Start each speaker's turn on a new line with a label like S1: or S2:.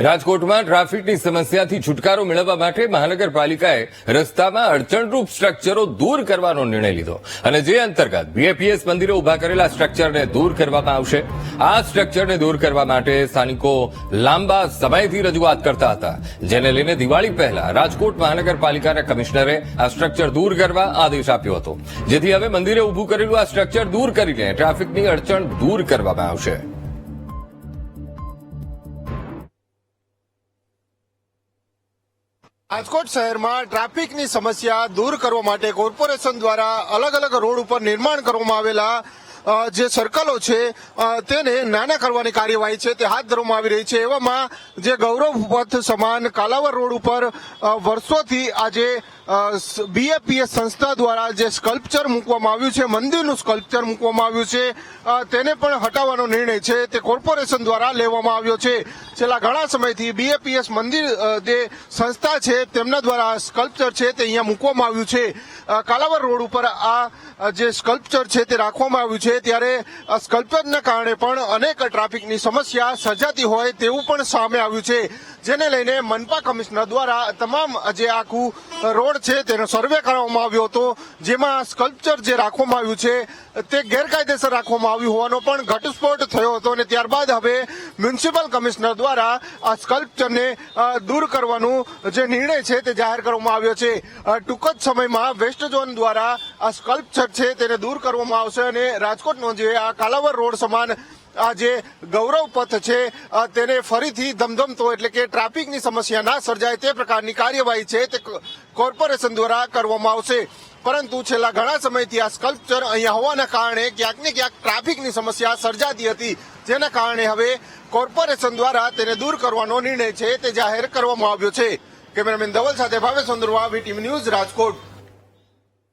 S1: રાજકોટમાં ટ્રાફિકની સમસ્યાથી છુટકારો મેળવવા માટે મહાનગરપાલિકાએ રસ્તામાં અડચણરૂપ સ્ટ્રક્ચરો દૂર કરવાનો નિર્ણય લીધો. અને જે અંતર્ગત બીએપીએસ મંદિરે ઊભા કરેલા સ્ટ્રક્ચરને દૂર કરવામાં આવશે, આ સ્ટ્રક્ચરને દૂર કરવા માટે સ્થાનિકો લાંબા સમયથી રજૂઆત કરતા હતા. જેને લઈને દિવાળી પહેલા રાજકોટ મહાનગરપાલિકાના કમિશનરે આ સ્ટ્રક્ચર દૂર કરવા આદેશ આપ્યો હતો. જેથી હવે મંદિરે ઉભું કરેલું આ સ્ટ્રક્ચર દૂર કરીને ટ્રાફિકની અડચણ દૂર કરવામાં આવશે.
S2: રાજકોટ શહેરમાં ટ્રાફિકની સમસ્યા દૂર કરવા માટે કોર્પોરેશન દ્વારા અલગ અલગ રોડ ઉપર નિર્માણ કરવામાં આવેલા જે સર્કલો છે તેને નાના કરવાની કાર્યવાહી છે, તે હાથ ધરવામાં આવી રહી છે. એવામાં જે ગૌરવ પથ સમાન કાલાવર રોડ ઉપર વર્ષોથી આજે બીએપીએસ સંસ્થા દ્વારા જે સ્કલ્પચર મૂકવામાં આવ્યું છે, મંદિરનું સ્કલ્પચર મૂકવામાં આવ્યું છે તેને પણ હટાવવાનો નિર્ણય છે, તે કોર્પોરેશન દ્વારા લેવામાં આવ્યો છે. છેલ્લા ઘણા સમયથી બીએપીએસ મંદિર જે સંસ્થા છે, તેમના દ્વારા સ્કલ્પચર છે, તે અહીંયા મૂકવામાં આવ્યું છે. કાલાવર રોડ ઉપર આ જે સ્કલ્પચર છે, તે રાખવામાં આવ્યું છે. ત્યારે આ સ્કલ્પચરના કારણે પણ અનેક ટ્રાફિકની સમસ્યા સર્જાતી હોય તેવું પણ સામે આવ્યું છે. જેને લઈને મનપા કમિશનર દ્વારા તમામ જે આખું રોડ છે તેનો સર્વે કરવામાં આવ્યો હતો, જેમાં સ્કલ્પચર જે રાખવામાં આવ્યું છે, તે ગેરકાયદેસર રાખવામાં આવ્યું હોવાનો પણ ઘટસ્ફોટ થયો હતો અને ત્યારબાદ હવે મ્યુનિસિપલ કમિશનર દ્વારા આ સ્કલ્પચરને દૂર કરવાનું જે નિર્ણય છે તે જાહેર કરવામાં આવ્યો છે. ટૂંક જ સમયમાં વેસ્ટ ઝોન દ્વારા આ સ્કલ્પચર છે તેને દૂર કરવામાં આવશે અને રાજકોટનો જે આ કાલાવર રોડ સમાન આ જે ગૌરવ પથ છે તેને ફરીથી ધમધમતો એટલે કે ટ્રાફિકની સમસ્યા ના સર્જાય તે પ્રકારની કાર્યવાહી છે તે કોર્પોરેશન દ્વારા કરવામાં આવશે. પરંતુ છેલ્લા ઘણા સમયથી આ સ્કલ્પચર અહીંયા હોવાના કારણે ક્યાંક ને ક્યાંક ટ્રાફિકની સમસ્યા સર્જાતી હતી. જેના કારણે હવે કોર્પોરેશન દ્વારા તેને દૂર કરવાનો નિર્ણય છે તે જાહેર કરવામાં આવ્યો છે. કેમેરામેન ધવલ સાથે Bhavesh V VTV news Rajkot.